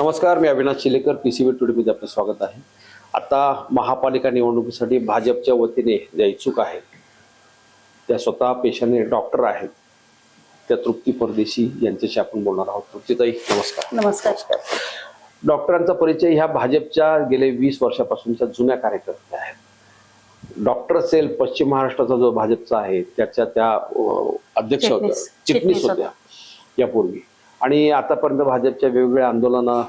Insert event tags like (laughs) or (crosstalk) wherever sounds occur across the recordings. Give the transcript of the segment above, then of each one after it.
नमस्कार मी Avinash Chilekar P C B टुडेमध्ये आपलं स्वागत आहे. आता महापालिका निवडणुकीसाठी भाजपच्या वतीने ज्या इच्छुक आहेत त्या स्वतः पेशाने डॉक्टर आहेत त्या तृप्ती परदेशी यांच्याशी आपण बोलणार आहोत. तृप्तीताई नमस्कार. नमस्कार. डॉक्टरांचा परिचय ह्या भाजपच्या गेले वीस वर्षापासूनच्या जुन्या कार्यकर्त्या आहेत. डॉक्टर सेल पश्चिम महाराष्ट्राचा जो भाजपचा आहे त्याच्या त्या अध्यक्ष होत्या. चिटणीस होत्या. यापूर्वी. आणि आतापर्यंत भाजपच्या वेगवेगळ्या आंदोलनं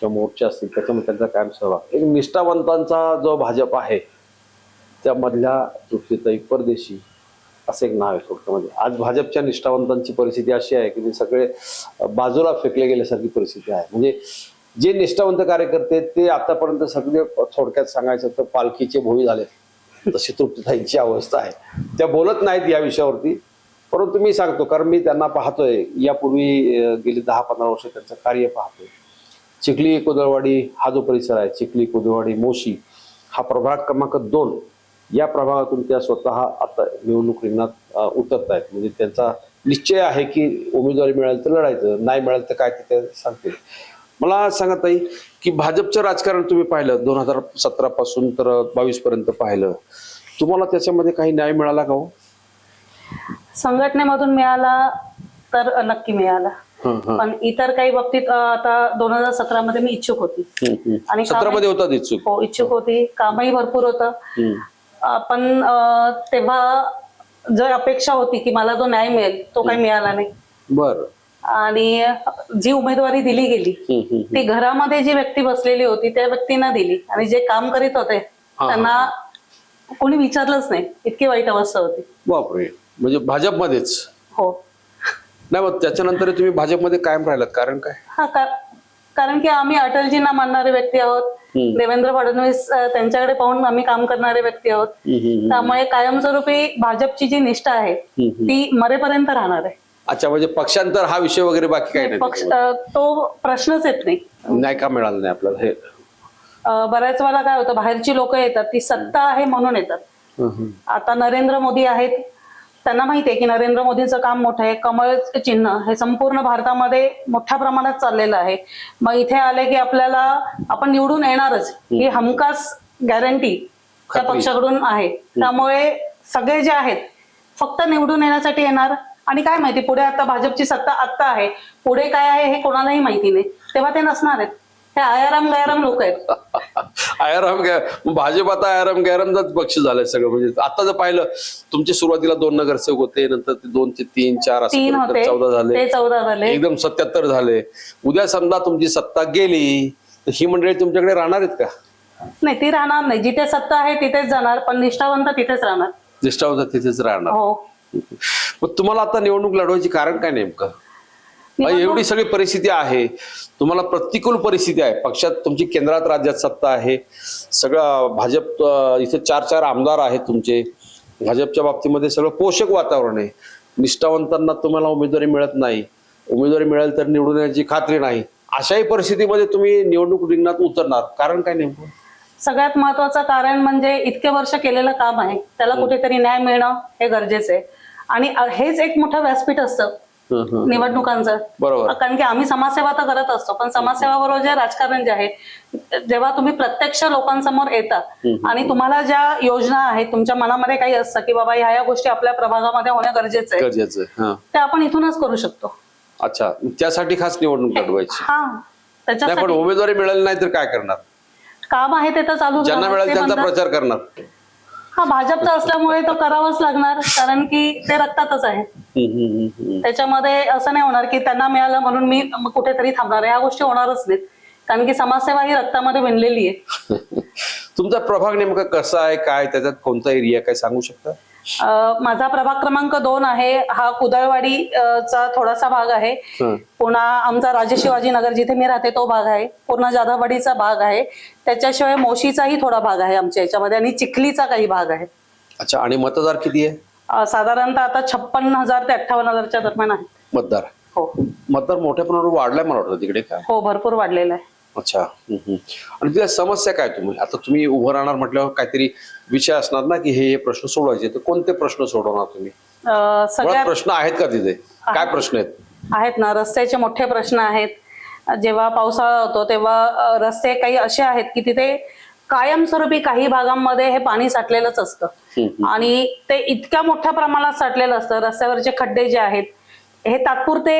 किंवा मोर्चे असतील त्याच्यामध्ये त्यांचा कायम सहभाग. एक निष्ठावंतांचा जो भाजप आहे त्यामधल्या तृप्तीताई परदेशी असं एक नाव आहे थोडक्यामध्ये आज भाजपच्या निष्ठावंतांची परिस्थिती अशी आहे की ते सगळे बाजूला फेकले गेल्यासारखी परिस्थिती आहे. म्हणजे जे निष्ठावंत कार्यकर्ते ते आतापर्यंत सगळे थोडक्यात सांगायचं तर पालखीचे भोई झाले. तशी तृप्तीताईंची अवस्था आहे. त्या बोलत नाहीत या विषयावरती. परंतु मी सांगतो कारण मी त्यांना पाहतोय. यापूर्वी गेली दहा पंधरा वर्ष त्यांचं कार्य पाहतोय. चिखली कुदळवाडी हा जो परिसर आहे चिखली कुदळवाडी मोशी हा प्रभाग क्रमांक दोन. या प्रभागातून त्या स्वतः आता निवडणूक रिंगणात उतरत आहेत म्हणजे त्यांचा निश्चय आहे की उमेदवारी मिळाली तर लढायचं नाही मिळालं तर काय ते सांगतील. मला सांगा ताई की भाजपचं राजकारण तुम्ही पाहिलं दोन हजार सतरा पासून तर बावीस पर्यंत पाहिलं. तुम्हाला त्याच्यामध्ये काही न्याय मिळाला का हो? संघटनेमधून मिळाला तर नक्की मिळाला. पण इतर काही बाबतीत आता दोन हजार सतरा मध्ये मी इच्छुक होती. आणि सतरामध्ये इच्छुक? हो इच्छुक होती. कामही भरपूर होतं. पण तेव्हा जर अपेक्षा होती की मला जो न्याय मिळेल तो काही मिळाला नाही. बर. आणि जी उमेदवारी दिली गेली. ती घरामध्ये जी व्यक्ती बसलेली होती त्या व्यक्तींना दिली. आणि जे काम करीत होते. त्यांना कोणी विचारलंच नाही. इतकी वाईट अवस्था होती. बापरे. म्हणजे भाजपमध्येच हो नाही मग त्याच्यानंतर तुम्ही भाजपमध्ये कायम राहिलात कारण काय हा का- कारण की आम्ही अटलजींना मानणारे व्यक्ती आहोत हम्म. देवेंद्र फडणवीस अं, त्यांच्याकडे पाहून आम्ही काम करणारे व्यक्ती आहोत. त्यामुळे कायमस्वरूपी भाजपची जी निष्ठा आहे. ती मरेपर्यंत राहणार आहे अच्छा म्हणजे पक्षांतर हा विषय वगैरे बाकी काही नाही पक्ष अं, तो प्रश्नच येत नाही. न्याय का मिळाला नाही आपल्याला हे अं, बऱ्याच वेळा काय होतं बाहेरची लोक येतात ती सत्ता आहे म्हणून येतात. आता नरेंद्र मोदी आहेत त्यांना माहिती आहे की नरेंद्र मोदींचं काम मोठं आहे. कमळ चिन्ह हे संपूर्ण भारतामध्ये मोठ्या प्रमाणात चाललेलं आहे. मग इथे आले की आपल्याला आपण निवडून येणारच. ही हमखास गॅरंटी त्या. पक्षाकडून आहे. त्यामुळे सगळे जे आहेत फक्त निवडून येण्यासाठी येणार. आणि काय माहिती पुढे आता भाजपची सत्ता आत्ता आहे. पुढे काय आहे हे कोणालाही माहिती नाही. तेव्हा ते नसणार आहेत. हे आयाराम गयाराम लोक आहेत. आयाराम गॅ भाजप आता आयाराम गॅरामचाच पक्ष झालाय सगळं. म्हणजे आता जर पाहिलं तुमचे सुरुवातीला दोन नगरसेवक होते नंतर ते दोन ते तीन चार असं तीन होते. चौदा झाले. चौदा झाले. एकदम सत्याहत्तर झाले. उद्या समजा तुमची सत्ता गेली तर ही मंडळी तुमच्याकडे राहणार आहेत का? नाही ती राहणार नाही. जिथे सत्ता आहे तिथेच जाणार. पण निष्ठावंत तिथेच राहणार. निष्ठावंत तिथेच राहणार. हो. मग तुम्हाला आता निवडणूक लढवायची कारण काय नेमकं? एवढी सगळी परिस्थिती आहे. तुम्हाला प्रतिकूल परिस्थिती आहे. पक्षात तुमची केंद्रात राज्यात सत्ता आहे. सगळं भाजप इथे चार चार आमदार आहेत तुमचे. भाजपच्या बाबतीमध्ये सगळं पोषक वातावरण आहे. निष्ठावंतांना तुम्हाला उमेदवारी मिळत नाही. उमेदवारी मिळेल तर निवडून येण्याची खात्री नाही. अशाही परिस्थितीमध्ये तुम्ही निवडणूक रिंगणात उतरणार. कारण काय नेमकं? सगळ्यात महत्वाचं कारण म्हणजे इतके वर्ष केलेलं काम आहे. त्याला कुठेतरी न्याय मिळणं हे गरजेचं आहे. आणि हेच एक मोठं व्यासपीठ असतं. हं, हं. निवडणुकांचं. बरोबर. कारण की आम्ही समाजसेवा तर करत असतो पण समाजसेवाबरोबर जे राजकारण जे आहे जेव्हा तुम्ही प्रत्यक्ष लोकांसमोर येता आणि तुम्हाला ज्या योजना आहेत तुमच्या मनामध्ये काही असतं की बाबा ह्या या गोष्टी आपल्या प्रभागामध्ये होणं गरजेचं आहे. हां. ते आपण इथूनच करू शकतो. अच्छा त्यासाठी खास निवडणूक लढवायची. हा. त्याच्यासाठी. उमेदवारी मिळाली नाही तर काय करणार? काम आहे ते तर चालू ज्यांना मिळेल त्यांचा प्रचार करणार. हा भाजपचा असल्यामुळे तो करावाच लागणार कारण की ते रक्तातच आहे हम्म, हम्म, हम्म, हम्म. त्याच्यामध्ये असं नाही होणार की त्यांना मिळालं म्हणून मी कुठेतरी थांबणार ह्या गोष्टी होणारच नाहीत. कारण की समाजसेवा ही रक्तामध्ये विणलेली आहे. (laughs) तुमचा प्रभाग नेमका कसा आहे? काय त्याच्यात कोणता एरिया काय सांगू शकता? माझा प्रभाग क्रमांक दोन आहे. हा कुदळवाडी चा थोडासा भाग आहे. पुन्हा आमचा राजे शिवाजी नगर जिथे मी राहते तो भाग आहे. पूर्ण जाधववाडीचा भाग आहे. त्याच्याशिवाय मोशीचाही थोडा भाग आहे आमच्या याच्यामध्ये आणि चिखलीचा काही भाग आहे. अच्छा आणि मतदार किती आहे? साधारणतः आता छप्पन्न हजार ते अठ्ठावन्न हजारच्या दरम्यान आहे मतदार. हो. मतदार मोठ्या प्रमाणावर वाढलाय मला वाटतं तिकडे काय हो भरपूर वाढलेला आहे. अच्छा. आणि तिला समस्या काय तुम्ही? आता तुम्ही उभं राहणार म्हटल्यावर काहीतरी विषय असणार ना की हे हे प्रश्न सोडवायचे तर कोणते प्रश्न सोडवणार तुम्ही? मुळात सगळ्यात प्रश्न आहेत का तिथे? काय प्रश्न आहेत? आहेत ना रस्त्याचे मोठे प्रश्न आहेत. जेव्हा पावसाळा होतो तेव्हा अ, रस्ते काही असे आहेत की तिथे कायमस्वरूपी काही भागांमध्ये हे पाणी साठलेलंच असतं. आणि ते इतक्या मोठ्या प्रमाणात साठलेलं असतं. रस्त्यावरचे खड्डे जे आहेत हे तात्पुरते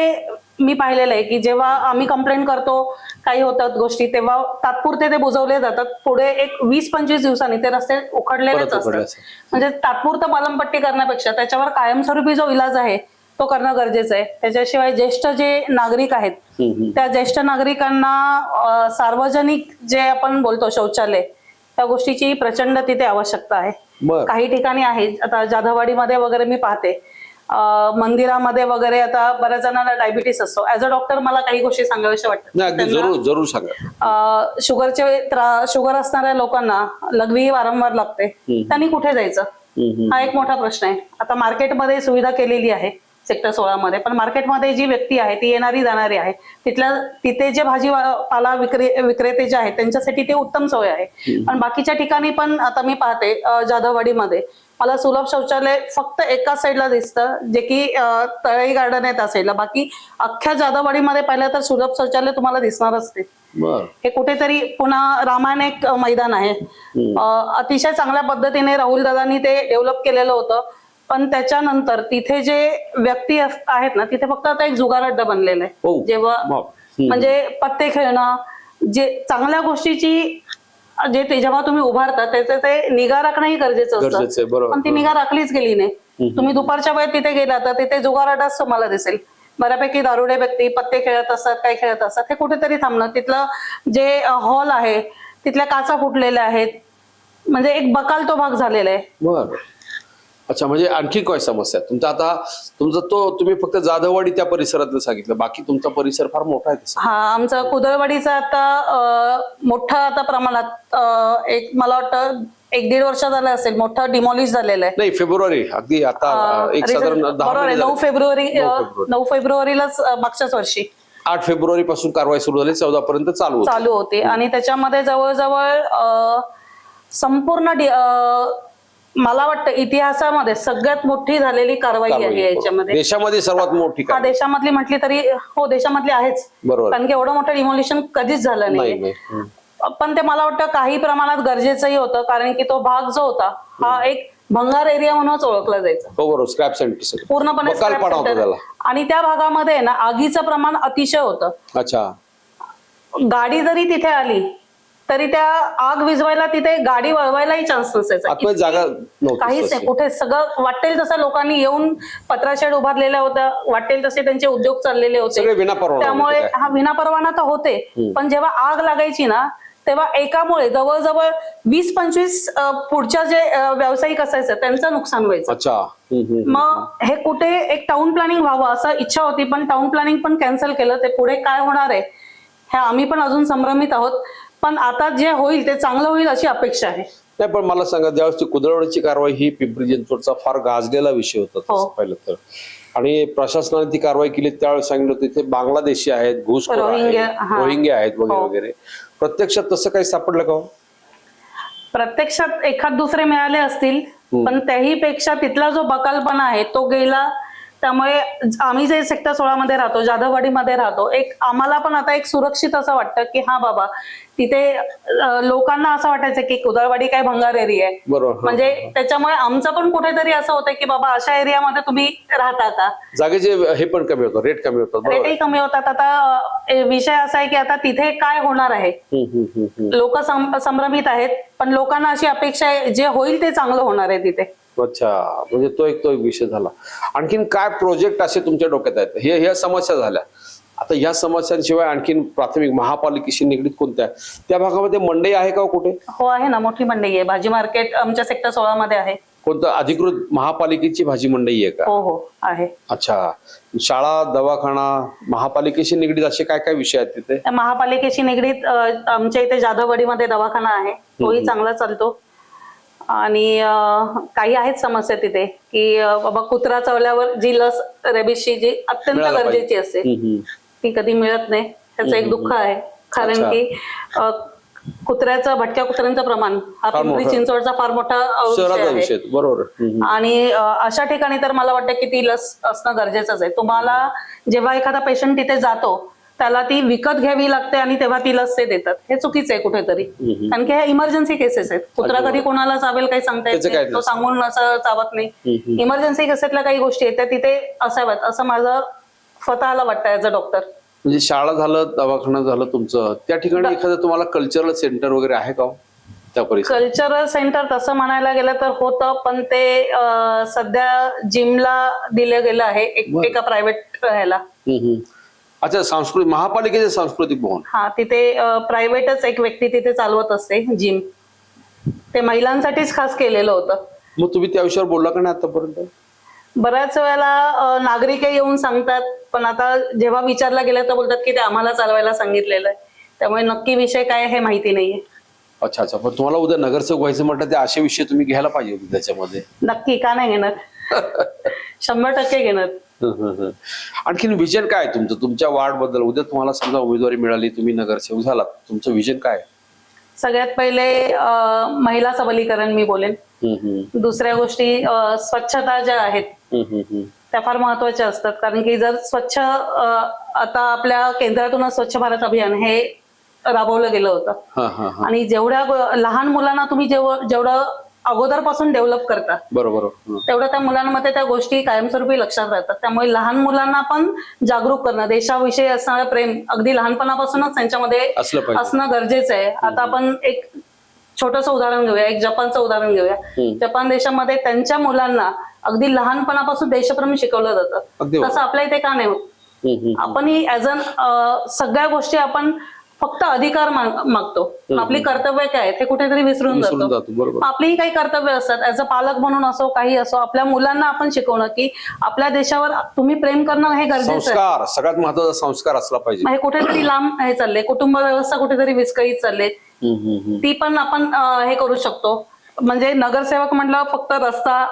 मी पाहिलेलं आहे की जेव्हा आम्ही कंप्लेंट करतो काही होतात गोष्टी तेव्हा तात्पुरते ते बुजवले जातात. पुढे एक वीस पंचवीस दिवसांनी ते रस्ते उखडलेलेच असतात. म्हणजे तात्पुरतं मलमपट्टी करण्यापेक्षा त्याच्यावर कायमस्वरूपी जो इलाज आहे तो करणं गरजेचं आहे. त्याच्याशिवाय ज्येष्ठ जे नागरिक आहेत. त्या ज्येष्ठ नागरिकांना सार्वजनिक जे आपण बोलतो शौचालय त्या गोष्टीची प्रचंड तिथे आवश्यकता आहे. काही ठिकाणी आहे आता जाधववाडीमध्ये वगैरे मी पाहते. मंदिरामध्ये वगैरे आता बऱ्याच जणांना डायबिटीस असतो. ऍज अ डॉक्टर मला काही गोष्टी सांगाव्याशा वाटतात. जरूर जरूर सांगा. शुगरचे शुगर असणाऱ्या लोकांना लघवी वारंवार लागते. त्यांनी कुठे जायचं. हा एक मोठा प्रश्न आहे. आता मार्केटमध्ये सुविधा केलेली आहे सेक्टर सोळा मध्ये पण मार्केटमध्ये जी व्यक्ती आहे ती येणारी जाणारी आहे. तिथल्या तिथे जे भाजीपाला विक्रे विक्रेते जे आहेत त्यांच्यासाठी ते उत्तम सोय आहे. पण बाकीच्या ठिकाणी पण आता मी पाहते जाधववाडीमध्ये मला सुलभ शौचालय फक्त एकाच साईडला दिसतं जे की तळई गार्डन आहे त्या साईडला बाकी अख्ख्या जाधववाडीमध्ये पाहिलं तर सुलभ शौचालय तुम्हाला दिसणारच ते बर. हे कुठेतरी पुन्हा रामायण एक मैदान आहे. अतिशय चांगल्या पद्धतीने राहुल दादांनी ते डेव्हलप केलेलं होतं. पण त्याच्यानंतर तिथे जे व्यक्ती आहेत ना तिथे फक्त आता एक जुगार अड्डा बनलेला हो. आहे जेव्हा बाप. हम्म. म्हणजे पत्ते खेळणं जे चांगल्या गोष्टीची जे ते जेव्हा तुम्ही उभारता त्याचे ते निगा राखणंही गरजेचं गरजेचं आहे, असतं बरोबर. पण ती निगा राखलीच गेली नाही. तुम्ही दुपारच्या वेळेत तिथे गेला तर तिथे जुगार अड्डाच तुम्हाला दिसेल. बऱ्यापैकी दारुडे व्यक्ती पत्ते खेळत असतात काय खेळत असतात हे कुठेतरी थांबणं. तिथलं जे हॉल आहे तिथल्या काचा फुटलेल्या आहेत. म्हणजे एक बकाल तो भाग झालेला आहे. बर. अच्छा म्हणजे आणखी काय समस्या? तुमचा आता तुमचा तो तुम्ही फक्त जाधववाडी त्या परिसरातलं सांगितलं बाकी तुमचा परिसर फार मोठा आहे तसा हा आमचं कुदळवाडीचं आता अं, मोठं आता प्रमाणात अं, एक मला वाटतं एक दीड वर्ष झालं असेल मोठं डिमॉलिश झालेलं आहे नाही फेब्रुवारी अगदी आता अं, एक साधारण result- दहा बरोबर आहे महिने नऊ झाले. फेब्रुवारी नऊ अं, फेब्रुवारी. नऊ फेब्रुवारीलाच अं, मागच्याच वर्षी आठ फेब्रुवारी पासून कारवाई सुरू झाली चौदा पर्यंत चालू होती चालू होती आणि त्याच्यामध्ये जवळजवळ अं, संपूर्ण डि- अं, मला वाटतं इतिहासामध्ये सगळ्यात मोठी झालेली कारवाई आहे. याच्यामध्ये. देशामध्ये सर्वात मोठी हा. देशामधली म्हटली तरी हो देशामधली आहेच. बरोबर. कारण की एवढं मोठं डिमोलिशन कधीच झालं नाही. पण ते मला वाटतं काही प्रमाणात गरजेचंही होतं कारण की तो भाग जो होता हा एक भंगार एरिया म्हणूनच ओळखला जायचा. हो पूर्णपणे आणि त्या भागामध्ये ना आगीचं प्रमाण अतिशय होतं. अच्छा. गाडी जरी तिथे आली तरी त्या आग विझवायला तिथे गाडी वळवायलाही चान्स नसायचा जागा काहीच नाही. कुठे सगळं वाटेल तसं लोकांनी येऊन पत्राशेड उभारलेल्या होत्या वाटेल तसे त्यांचे उद्योग चाललेले होते. त्यामुळे. हा विनापरवाना तर होते पण जेव्हा आग लागायची ना तेव्हा एकामुळे जवळजवळ वीस पंचवीस पुढच्या जे व्यावसायिक असायचं त्यांचं नुकसान व्हायचं. मग हे कुठे एक टाउन प्लॅनिंग व्हावं असं इच्छा होती पण टाउन प्लॅनिंग पण कॅन्सल केलं ते पुढे काय होणार आहे हे आम्ही पण अजून संभ्रमित आहोत. पण आता जे होईल ते चांगलं होईल अशी अपेक्षा आहे नाही पण मला सांगा ज्यावेळेस ती कुदळवाडीची कारवाई ही पिंपरी चिंचवडचा फार गाजलेला विषय होता तसं हो. पाहिलं तर आणि प्रशासनाने ती कारवाई केली त्यावेळेस सांगितलं होतं तिथे बांगलादेशी आहेत घुसखोर रोहिंग्या, आहेत हा. रोहिंग्या आहेत वगैरे हो. वगैरे प्रत्यक्षात तसं काही सापडलं का हो? प्रत्यक्षात एखाद दुसरे मिळाले असतील पण त्याही पेक्षा तिथला जो बकालपणा आहे तो गेला त्यामुळे आम्ही जे सेक्टर सोळा मध्ये राहतो जाधववाडीमध्ये राहतो एक आम्हाला पण आता एक सुरक्षित असं वाटतं की हा बाबा तिथे लोकांना असं वाटायचं की कुदळवाडी काय भंगार एरिया आहे. बरोबर हा. म्हणजे त्याच्यामुळे आमचं पण कुठेतरी असं होतं की बाबा अशा एरियामध्ये तुम्ही राहता का? जागेचे हे पण कमी होतात रेट कमी होतात रेटही कमी होतात. आता विषय असा आहे की आता तिथे काय होणार आहे. लोक संभ्रमित आहेत पण लोकांना अशी अपेक्षा आहे जे होईल ते चांगलं होणार आहे तिथे. अच्छा म्हणजे तो एक तो एक विषय झाला. आणखीन काय प्रोजेक्ट असे तुमच्या डोक्यात आहेत? हे ह्या समस्या झाल्या. आता या समस्यांशिवाय आणखीन प्राथमिक महापालिकेशी निगडीत कोणत्या आहेत? त्या भागामध्ये मंडई आहे का हो कुठे? हो आहे ना. मोठी मंडई आहे. भाजी मार्केट आमच्या सेक्टर सोळा मध्ये आहे. कोणतं? अधिकृत महापालिकेची भाजी मंडई आहे का? हो हो. आहे. अच्छा. शाळा दवाखाना महापालिकेशी निगडीत असे काय काय विषय आहेत तिथे? महापालिकेशी निगडीत अ, आमच्या इथे जाधववाडीमध्ये दवाखाना आहे. तोही चांगला चालतो. आणि काही आहेत समस्या तिथे की बाबा कुत्रा चावल्यावर जी लस रेबीजची जी अत्यंत. गरजेची असते. ती कधी मिळत नाही त्याचं एक दुःख आहे कारण. की कुत्र्याचं भटक्या कुत्र्यांचं प्रमाण हा पिंपरी. चिंचवडचा फार मोठा विषय बरोबर. आणि अशा ठिकाणी तर मला वाटतं की ती लस असणं गरजेचंच आहे तुम्हाला जेव्हा एखादा पेशंट तिथे जातो त्याला ती विकत घ्यावी लागते आणि तेव्हा ती लस ते देतात. हे चुकीचं आहे कुठेतरी. कारण की ह्या इमर्जन्सी केसेस आहेत. कुत्रा कधी कोणाला चावेल काही सांगता येत नाही. तो. सांगून असं चावत नाही. इमर्जन्सी केसेसला काही गोष्टी आहेत त्या तिथे असाव्यात. असं माझं स्वतःला वाटतं ऍज अ डॉक्टर म्हणजे शाळा झालं दवाखाना झालं तुमचं. त्या ठिकाणी एखादं तुम्हाला कल्चरल सेंटर वगैरे आहे का हो? कल्चरल सेंटर तसं म्हणायला गेलं तर होतं पण ते सध्या जिमला दिलं गेलं आहे एक- प्रायव्हेट ह्याला. हम्म, हम्म. अच्छा सांस्कृतिक महापालिकेचे सांस्कृतिक भवन. हा तिथे प्रायव्हेटच एक व्यक्ती तिथे चालवत असते जिम. ते महिलांसाठीच खास केलेलं होतं. मग तुम्ही त्या विषयावर बोलला का नाही आतापर्यंत? बऱ्याच वेळेला नागरिक येऊन सांगतात पण आता जेव्हा विचारला गेलं तर बोलतात की ते आम्हाला चालवायला सांगितलेलं आहे. त्यामुळे नक्की विषय काय हे माहिती नाहीये. अच्छा अच्छा. पण तुम्हाला उद्या नगरसेवक व्हायचं म्हटलं ते असे विषय तुम्ही घ्यायला पाहिजे होते त्याच्यामध्ये. नक्की का नाही घेणार? (laughs) शंभर टक्के घेणार. आणखीन विजन काय तुमचं? तुमच्या वार्डबद्दल उद्या तुम्हाला समजा उमेदवारी मिळाली तुम्ही नगरसेवक झालात. तुमचं विजन काय? सगळ्यात पहिले महिला सबलीकरण मी बोलेन. दुसऱ्या गोष्टी स्वच्छता ज्या आहेत. त्या फार महत्त्वाच्या असतात. कारण की जर स्वच्छ आता आपल्या केंद्रातूनच स्वच्छ भारत अभियान हे राबवलं गेलं होतं. आणि जेवढ्या लहान मुलांना तुम्ही जेव- जेवढं अगोदरपासून डेव्हलप करता बरोबर हं. तेवढं त्या मुलांमध्ये त्या गोष्टी कायमस्वरूपी लक्षात राहतात. त्यामुळे लहान मुलांना पण जागरूक करणं देशाविषयी असणारं प्रेम अगदी लहानपणापासूनच त्यांच्यामध्ये असणं गरजेचं आहे. आता आपण एक छोटस उदाहरण घेऊया एक जपानचं उदाहरण घेऊया. जपान देशामध्ये त्यांच्या मुलांना अगदी लहानपणापासून देशप्रेम शिकवलं जातं. तसं आपल्या इथे का नाही होत. आपणही ऍज अन सगळ्या गोष्टी आपण फक्त अधिकार माग- मागतो. आपली कर्तव्य काय हे कुठेतरी विसरून जातो. आपलीही काही कर्तव्य असतात. ऍज अ पालक म्हणून असो काही असो आपल्या मुलांना आपण शिकवणं की आपल्या देशावर तुम्ही प्रेम करणं हे गरजेचं आहे. सगळ्यात महत्त्वाचा संस्कार असला पाहिजे. हे कुठेतरी लांब हे चालले. कुटुंब व्यवस्था कुठेतरी विस्कळीत चालले. ती पण आपण हे करू शकतो. म्हणजे नगरसेवक म्हटलं फक्त रस्ता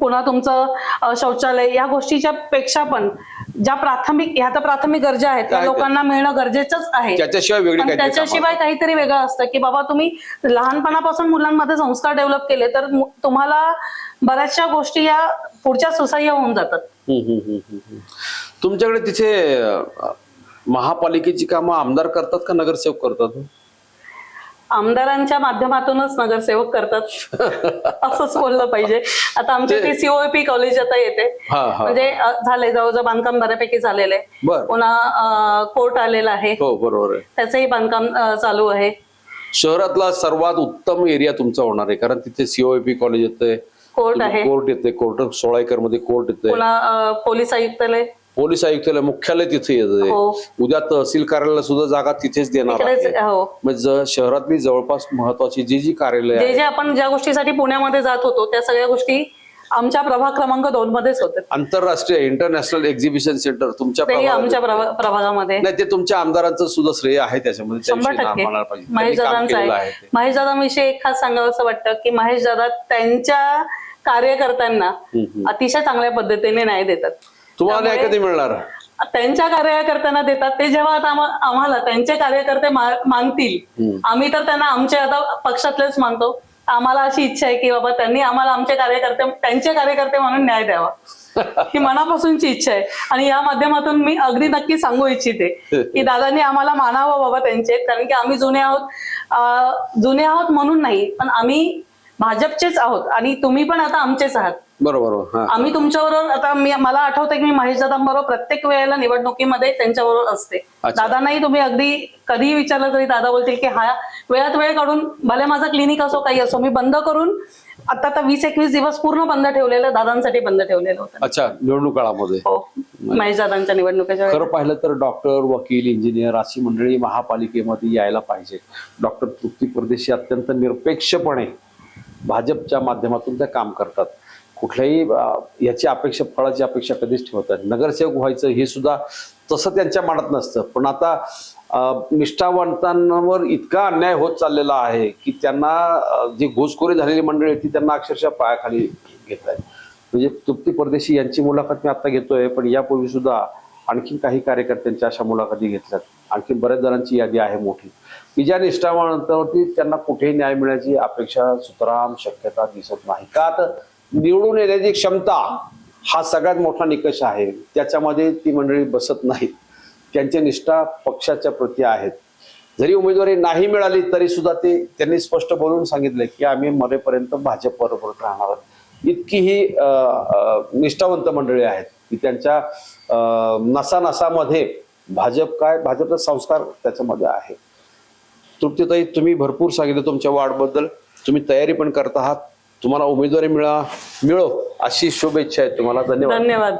पुन्हा तुमचं शौचालय या गोष्टीच्या पेक्षा पण ज्या प्राथमिक ह्या तर प्राथमिक गरजा आहेत त्या. लोकांना मिळणं गरजेचंच आहे त्याच्याशिवाय वेगळी काहीतरी कामं त्याच्याशिवाय काहीतरी वेगळं असतं की बाबा तुम्ही लहानपणापासून मुलांमध्ये संस्कार डेव्हलप केले तर तुम्हाला बऱ्याचशा गोष्टी या पुढच्या सुसह्य होऊन जातात. तुमच्याकडे तिथे महापालिकेची कामं आमदार करतात का नगरसेवक करतात आमदारांच्या माध्यमातूनच नगरसेवक करतात. (laughs) असंच बोललं पाहिजे. आता आमच्या ते सीओपी कॉलेज आता येते. म्हणजे अ, झालंय जवळजवळ बांधकाम बऱ्यापैकी झालेलं आहे. बर. पुन्हा कोर्ट आलेला आहे. हो बरोबर त्याचंही बांधकाम चालू आहे. शहरातला सर्वात उत्तम एरिया तुमचा होणार आहे. कारण तिथे सीओपी कॉलेज येते कोर्ट आहे. कोर्ट येते कोर्ट सोळा एकरमध्ये कोर्ट येते पोलीस आयुक्तालय. पोलीस आयुक्तालय मुख्यालय तिथे येते हो. उद्या तहसील कार्यालयाला सुद्धा जागा तिथेच देणार हो. म्हणजे शहरातली जवळपास महत्वाची जी जी कार्यालय जे जे आपण ज्या गोष्टीसाठी पुण्यामध्ये जात होतो त्या सगळ्या गोष्टी आमच्या प्रभाग क्रमांक दोन मध्येच होते आंतरराष्ट्रीय इंटरनॅशनल एक्झिबिशन सेंटर तुमच्या आमच्या प्रभा- प्रभागामध्ये. नाही ते तुमच्या आमदारांचं सुद्धा श्रेय आहे त्याच्यामध्ये. शंभर टक्के. महेश. महेश दादाविषयी एक खास सांगावं असं वाटतं की महेश दादा त्यांच्या कार्यकर्त्यांना. अतिशय चांगल्या पद्धतीने न्याय देतात. तुम्हाला त्यामुळे- कधी मिळणार? त्यांच्या कार्यकर्त्यांना देतात. ते जेव्हा आता आम्हा- आम्हाला त्यांचे कार्यकर्ते मा- मानतील हम्म. आम्ही तर त्यांना आमचे आता पक्षातलेच मानतो. आम्हाला अशी इच्छा आहे की बाबा त्यांनी आम्हाला आमचे कार्यकर्ते त्यांचे कार्यकर्ते म्हणून न्याय द्यावा. ही मनापासूनची इच्छा आहे. आणि या माध्यमातून मी अगदी नक्की सांगू इच्छिते की (laughs) दादांनी आम्हाला मानावं बाबा त्यांचे कारण की आम्ही जुने आहोत. अं, जुने आहोत म्हणून नाही पण आम्ही भाजपचेच आहोत आणि तुम्ही पण आता आमचेच आहात. बरोबर. हा. आम्ही तुमच्याबरोबर आता मी मला आठवतं की मी महेश दादांबरोबर प्रत्येक वेळेला निवडणुकीमध्ये त्यांच्याबरोबर असते. दादांनाही तुम्ही अगदी कधीही विचारलं तरी दादा बोलतील की हा वेळात वेळ काढून भले माझा क्लिनिक असो काही असो मी बंद करून आता आता वीस एकवीस दिवस पूर्ण बंद ठेवलेलं दादांसाठी बंद ठेवलेलं होतं. अच्छा निवडणूक काळामध्ये. हो. महेश दादांच्या निवडणुकीच्या. खरं पाहिलं तर डॉक्टर वकील इंजिनियर अशी मंडळी महापालिकेमध्ये यायला पाहिजे. डॉक्टर तृप्ती परदेशी अत्यंत निरपेक्षपणे भाजपच्या माध्यमातून ते काम करतात. कुठल्याही याची अपेक्षा फळाची अपेक्षा कधीच ठेवतात नगरसेवक व्हायचं हे सुद्धा तसं त्यांच्या मनात नसतं. पण आता निष्ठावंतांवर इतका अन्याय होत चाललेला आहे की त्यांना जी घुसखोरी झालेली मंडळी आहे ती त्यांना अक्षरशः पायाखाली घेत आहे म्हणजे तृप्ती परदेशी यांची मुलाखत मी आता घेतोय पण यापूर्वी सुद्धा आणखी काही कार्यकर्त्यांच्या अशा मुलाखती घेतल्यात. आणखी बऱ्याच जणांची यादी आहे मोठी. की ज्या निष्ठावंतावरती त्यांना कुठेही न्याय मिळण्याची अपेक्षा सुतराम शक्यता दिसत नाही. का तर निवडून येण्याची क्षमता हा सगळ्यात मोठा निकष आहे. त्याच्यामध्ये ती मंडळी बसत नाहीत. त्यांची निष्ठा पक्षाच्या प्रती आहेत. जरी उमेदवारी नाही मिळाली तरी सुद्धा ते त्यांनी स्पष्ट बोलून सांगितले की आम्ही मरेपर्यंत भाजप बरोबर राहणार आहोत. इतकी ही निष्ठावंत मंडळी आहेत की त्यांच्या नसानसामध्ये भाजप काय भाजपचा संस्कार त्याच्यामध्ये आहे. तृप्तीताई तुम्ही भरपूर सांगितलं तुमच्या वाढबद्दल. तुम्ही तयारी पण करत आहात. तुम्हाला उमेदवारी मिळा मिळो अशी शुभेच्छा आहे तुम्हाला. धन्यवाद. धन्यवाद.